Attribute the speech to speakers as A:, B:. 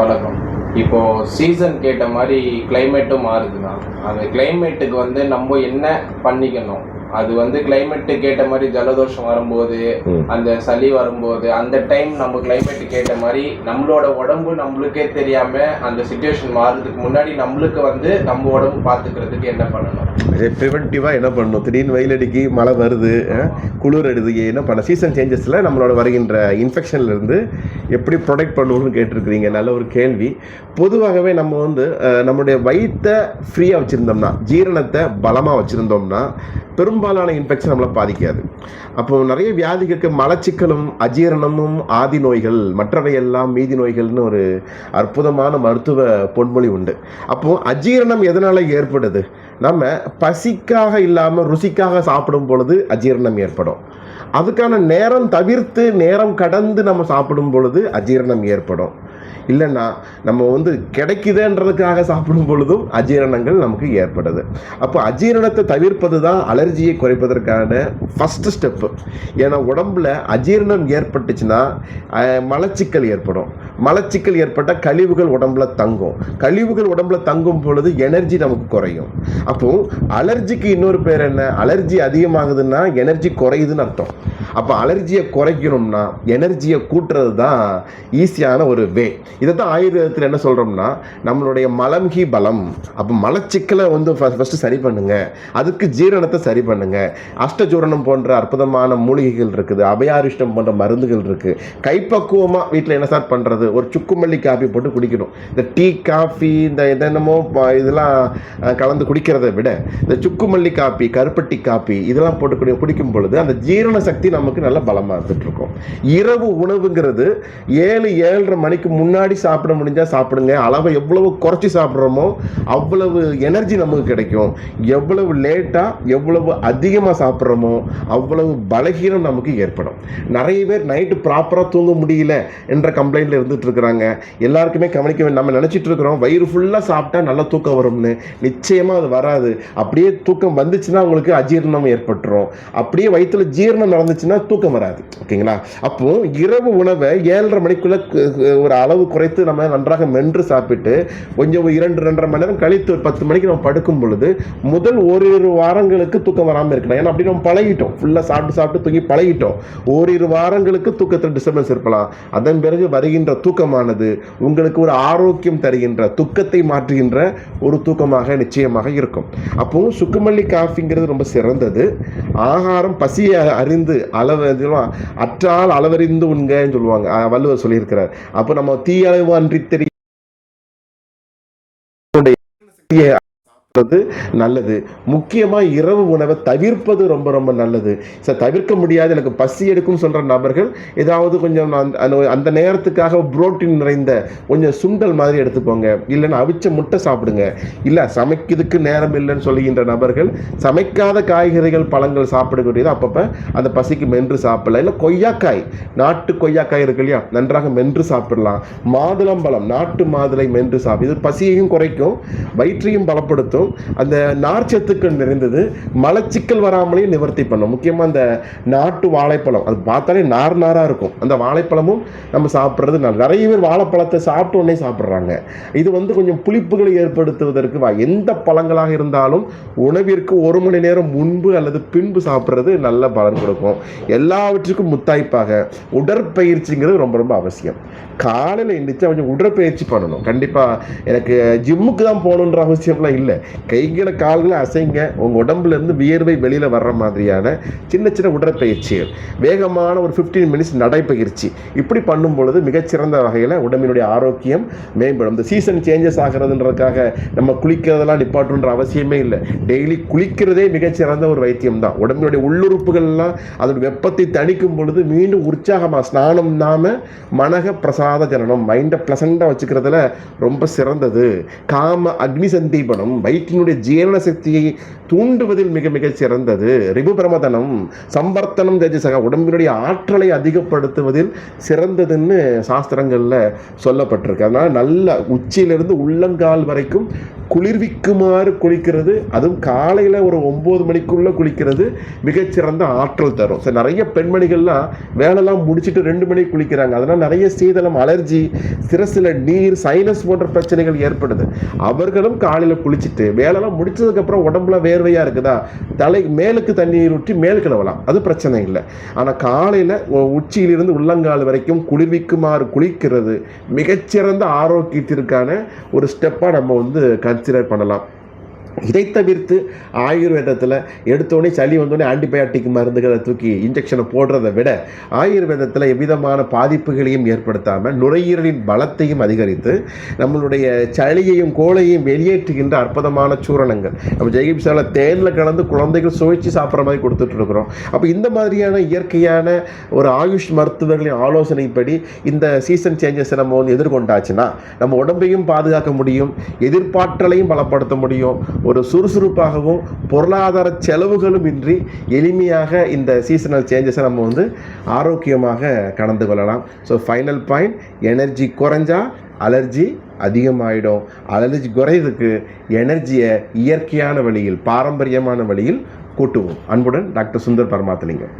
A: வணக்கம் இப்போது சீசன் கேட்ட மாதிரி கிளைமேட்டும் மாறுதுண்ணா. அந்த கிளைமேட்டுக்கு வந்து நம்ம என்ன பண்ணிக்கணும்? அது வந்து கிளைமேட்டுக்கு ஏற்ற மாதிரி ஜலதோஷம் வரும்போது. அந்த சளி வரும்போது அந்த டைம் நம்ம கிளைமேட்டுக்கு ஏற்ற மாதிரி நம்மளோட உடம்பு நம்மளுக்கே தெரியாம அந்த சுச்சுவேஷன் மாறுறதுக்கு முன்னாடி நம்மளுக்கு வந்து நம்ம உடம்பு பாத்துக்கிறதுக்கு என்ன பண்ணணும்?
B: ப்ரிவென்டிவாக என்ன பண்ணணும்? திடீர்னு வெயில் அடிக்கி மழை வருது குளிர் அடிது என்ன பண்ண? சீசன் சேஞ்சஸில் நம்மளோட வருகின்ற இன்ஃபெக்ஷன்ல இருந்து எப்படி ப்ரொடெக்ட் பண்ணுவோம்னு கேட்டிருக்கிறீங்க? நல்ல ஒரு கேள்வி. பொதுவாகவே நம்ம வந்து நம்மளுடைய வயித்தை ஃப்ரீயாக வச்சுருந்தோம்னா ஜீரணத்தை பலமாக வச்சுருந்தோம்னா பெரும்பாலான இன்ஃபெக்ஷன் நம்மளை பாதிக்காது. அப்போ நிறைய வியாதிகளுக்கு மலச்சிக்கலும் அஜீரணமும் ஆதி நோய்கள் மற்றவையெல்லாம் மீதி நோய்கள்னு ஒரு அற்புதமான மருத்துவ பொன்மொழி உண்டு. அப்போ அஜீரணம் எதனால் ஏற்படுது? நம்ம பசிக்காக இல்லாமல் ருசிக்காக சாப்பிடும் பொழுது அஜீரணம் ஏற்படும். அதுக்கான நேரம் தவிர்த்து நேரம் கடந்து நம்ம சாப்பிடும் பொழுது அஜீரணம் ஏற்படும். இல்லைன்னா நம்ம வந்து கிடைக்குதுன்றதுக்காக சாப்பிடும் பொழுதும் அஜீரணங்கள் நமக்கு ஏற்படுது. அப்போ அஜீரணத்தை தவிர்ப்பது தான் அலர்ஜியை குறைப்பதற்கான ஃபஸ்ட்டு ஸ்டெப்பு ஏன்னா உடம்புல அஜீரணம் ஏற்பட்டுச்சுன்னா மலச்சிக்கல் ஏற்படும். மலச்சிக்கல் ஏற்பட்டால் கழிவுகள் உடம்புல தங்கும். கழிவுகள் உடம்புல தங்கும் பொழுது எனர்ஜி நமக்கு குறையும். அப்போ அலர்ஜிக்கு இன்னொரு பேர் என்ன? அலர்ஜி அதிகமாகுதுன்னா எனர்ஜி குறையுதுன்னு அர்த்தம். அப்போ அலர்ஜியை குறைக்கணும்னா எனர்ஜியை கூட்டுறது தான் ஈஸியான ஒரு வே. இதை தான் ஆயுர்வேதத்தில் என்ன சொல்கிறோம்னா நம்மளுடைய மலம் ஹி பலம். அப்போ மலச்சிக்கலை வந்து ஃபஸ்ட்டு சரி பண்ணுங்க. அதுக்கு ஜீரணத்தை சரி பண்ணுங்க. அஷ்டஜூரணம் போன்ற அற்புதமான மூலிகைகள் இருக்குது அபயாரிஷ்டம் போன்ற மருந்துகள் இருக்குது கைப்பக்குவமாக வீட்டில் என்ன சார் பண்ணுறது ஒரு சுக்குமல்லி காஃபி போட்டு குடிக்கணும். இந்த டீ காஃபி இந்த என்னென்னமோ இதெல்லாம் கலந்து குடிக்கிறதை விட இந்த சுக்குமல்லி காப்பி கருப்பட்டி காப்பி இதெல்லாம் போட்டு குடி குடிக்கும் பொழுது அந்த ஜீரண சக்தி நமக்கு நல்ல பலமாக இருந்துட்டு இருக்கும் இரவு உணவுங்கிறது ஏழு ஏழரை மணிக்கு முன்னாடி சாப்பிட முடிஞ்சா சாப்பிடுங்க. அளவை எவ்வளவு குறைச்சி சாப்பிட்றோமோ அவ்வளவு எனர்ஜி நமக்கு கிடைக்கும். எவ்வளவு லேட்டாக எவ்வளவு அதிகமாக சாப்பிட்றோமோ அவ்வளவு பலகீனம் நமக்கு ஏற்படும். நிறைய பேர் நைட்டு ப்ராப்பராக தூங்க முடியல என்ற கம்ப்ளைண்ட்ல இருந்துட்டு இருக்கிறாங்க எல்லாருக்குமே கவனிக்க நம்ம நினைச்சிட்டு இருக்கிறோம் வயிறு ஃபுல்லாக சாப்பிட்டா நல்ல தூக்கம் வரும்னு. நிச்சயமா அது வராது. அப்படியே தூக்கம் வந்துச்சுன்னா உங்களுக்கு அஜீரணம் ஏற்பட்டுரும். அப்படியே வயிற்றுல ஜீரணம் நடந்துச்சுன்னா தூக்கம் வராது ஓகேங்களா? அப்போ இரவு உணவை ஏழரை மணிக்குள்ள ஒரு அளவு குறைத்து நம்ம நன்றாக மென்று சாப்பிட்டு கொஞ்சம் இரண்டு ரெண்டரை மணி நேரம் கழித்து ஒரு பத்து மணிக்கு நம்ம படுக்கும் பொழுது முதல் ஓரிரு வாரங்களுக்கு தூக்கம் வராமல் இருக்கலாம். ஏன்னா அப்படி நம்ம பழகிட்டோம். ஃபுல்லாக சாப்பிட்டு சாப்பிட்டு தூங்கி பழகிட்டோம். ஓரிரு வாரங்களுக்கு தூக்கத்தில் டிஸ்டர்பன்ஸ் இருக்கலாம். அதன் பிறகு வருகின்ற தூக்கமானது உங்களுக்கு ஒரு ஆரோக்கியம் தருகின்ற துக்கத்தை மாற்றுகின்ற ஒரு தூக்கமாக நிச்சயமாக இருக்கும். அப்போ சுக்குமல்லி காஃபிங்கிறது ரொம்ப சிறந்தது. ஆகாரம் பசியை அறிந்து அளவு அற்றால் அளவறிந்து உண்கன்னு சொல்லுவாங்க. வள்ளுவர் சொல்லியிருக்கிறார். அப்போ நம்ம தீயளவு அன்றி தெரிய நல்லது. முக்கியமாக இரவு உணவை தவிர்ப்பது ரொம்ப ரொம்ப நல்லது. சார் தவிர்க்க முடியாது. எனக்கு பசி எடுக்கும் சொல்கிற நபர்கள் ஏதாவது கொஞ்சம் அந்த- அந்த- அந்த நேரத்துக்காக புரோட்டீன் நிறைந்த கொஞ்சம் சுண்டல் மாதிரி எடுத்துக்கோங்க. இல்லைன்னா அவிச்ச முட்டை சாப்பிடுங்க. இல்லை சமைக்கிறதுக்கு நேரம் இல்லைன்னு சொல்லுகின்ற நபர்கள் சமைக்காத காய்கறிகள் பழங்கள் சாப்பிடக்கூடியது அப்பப்போ அந்த பசிக்கு மென்று சாப்பிடலாம். இல்லை கொய்யாக்காய் நாட்டு கொய்யாக்காய் இருக்கு இல்லையா? நன்றாக மென்று சாப்பிடலாம். மாதுளம்பழம் நாட்டு மாதுளை மென்று சாப்பிடு இது பசியையும் குறைக்கும் வயிற்றையும் பலப்படுத்தும். அந்த நார்ச்சத்துக்கள் நிறைந்தது மலச்சிக்கல் வராமலேயும் நிவர்த்தி பண்ணும். முக்கியமாக அந்த நாட்டு வாழைப்பழம். அது பார்த்தாலே நார் நாராக இருக்கும். அந்த வாழைப்பழமும் நம்ம சாப்பிட்றது நல்லது நிறைய பேர் வாழைப்பழத்தை சாப்பிட்ட உடனே சாப்பிட்றாங்க. இது வந்து கொஞ்சம் புளிப்புகளை ஏற்படுத்துவதற்கு வா- எந்த பழங்களாக இருந்தாலும் உணவிற்கு ஒரு மணி நேரம் முன்பு அல்லது பின்பு சாப்பிட்றது நல்ல பலன் கொடுக்கும். எல்லாவற்றுக்கும் முத்தாய்ப்பாக உடற்பயிற்சிங்கிறது ரொம்ப ரொம்ப அவசியம். காலையில் எழுந்திரிச்சா கொஞ்சம் உடற்பயிற்சி பண்ணணும். கண்டிப்பாக எனக்கு ஜிம்முக்கு தான் போகணுன்ற அவசியம்லாம் இல்லை. கைகளை கால்களை அசைங்க உங்கள் உடம்புல இருந்து வியர்வை வெளியில் வர்ற மாதிரியான சின்ன சின்ன உடற்பயிற்சிகள். வேகமான ஒரு 15 மினிட்ஸ் நடைப்பயிற்சி இப்படி பண்ணும் பொழுது மிகச்சிறந்த வகையில் உடம்பினுடைய ஆரோக்கியம் மேம்படும். இந்த சீசன் சேஞ்சஸ் ஆகிறதுன்றதுக்காக நம்ம குளிக்கிறதெல்லாம் நிப்பாட்டுன்ற அவசியமே இல்லை. டெய்லி குளிக்கிறதே மிகச்சிறந்த ஒரு வைத்தியம் தான் உடம்பினுடைய உள்ளுறுப்புகள்லாம் அதோட வெப்பத்தை தணிக்கும் பொழுது மீண்டும் உற்சாகமாக ஸ்நானம் நாம மனக பிரசாத ஜனனம் மைண்டை ப்ளசண்டாக வச்சுக்கிறதுல ரொம்ப சிறந்தது. காம அக்னி சந்தீபனம் வயிற்றினுடைய ஜீரண சக்தியை தூண்டுவதில் மிக மிக சிறந்தது. ரிபு பிரமதனம் சம்பர்த்தனம் தேஜசக உடம்பினுடைய ஆற்றலை அதிகப்படுத்துவதில் சிறந்ததுன்னு சாஸ்திரங்களில் சொல்லப்பட்டிருக்கு. அதனால் நல்ல உச்சியிலிருந்து உள்ளங்கால் வரைக்கும் குளிர்விக்குமாறு குளிக்கிறது. அதுவும் காலையில் ஒரு ஒம்பது மணிக்குள்ளே குளிக்கிறது மிகச்சிறந்த ஆற்றல் தரும். சரி நிறைய பெண்மணிகள்லாம் வேலைலாம் முடிச்சுட்டு ரெண்டு மணிக்கு குளிக்கிறாங்க. அதனால் நிறைய சீதளம் அலர்ஜி சிரசில் நீர் சைனஸ் போன்ற பிரச்சனைகள் ஏற்படுது. அவர்களும் காலையில் குளிச்சுட்டு வேலைலாம் முடிச்சதுக்கப்புறம் உடம்புல வேர்வையாக இருக்குதா? தலை மேலுக்கு தண்ணீர் ஊற்றி மேல் கிளவலாம். அது பிரச்சனை இல்லை. ஆனால் காலையில் உச்சியிலிருந்து உள்ளங்கால் வரைக்கும் குளிர்விக்குமாறு குளிக்கிறது மிகச்சிறந்த ஆரோக்கியத்திற்கான ஒரு ஸ்டெப்பாக நம்ம வந்து கன்சிடர் பண்ணலாம். இதை தவிர்த்து ஆயுர்வேதத்தில் எடுத்தோடனே சளி வந்தோடனே ஆன்டிபயாட்டிக் மருந்துகளை தூக்கி இன்ஜெக்ஷனை போடுறதை விட ஆயுர்வேதத்தில் எவ்விதமான பாதிப்புகளையும் ஏற்படுத்தாமல் நுரையீரலின் பலத்தையும் அதிகரித்து நம்மளுடைய சளியையும் கோளையும் வெளியேற்றுகின்ற அற்புதமான சூரணங்கள். நம்ம ஜெகிப்சால தேனில் கலந்து குழந்தைகள் சுவைச்சு சாப்பிட்ற மாதிரி கொடுத்துட்ருக்குறோம். அப்போ இந்த மாதிரியான இயற்கையான ஒரு ஆயுஷ் மருத்துவர்களின் ஆலோசனைப்படி இந்த சீசன் சேஞ்சஸை நம்ம வந்து எதிர்கொண்டாச்சுன்னா நம்ம உடம்பையும் பாதுகாக்க முடியும் எதிர்பாற்றலையும் பலப்படுத்த முடியும் ஒரு சுறுசுறுப்பாகவும் பொருளாதார செலவுகளும் இன்றி எளிமையாக இந்த சீசனல் சேஞ்சஸை நம்ம வந்து ஆரோக்கியமாக கடந்து கொள்ளலாம். ஸோ ஃபைனல் பாயிண்ட் எனர்ஜி குறைஞ்சா அலர்ஜி அதிகமாகிடும் அலர்ஜி குறையதுக்கு எனர்ஜியை இயற்கையான வழியில் பாரம்பரியமான வழியில் கூட்டுவோம். அன்புடன் டாக்டர் சுந்தர் பரமாத்தலிங்கம்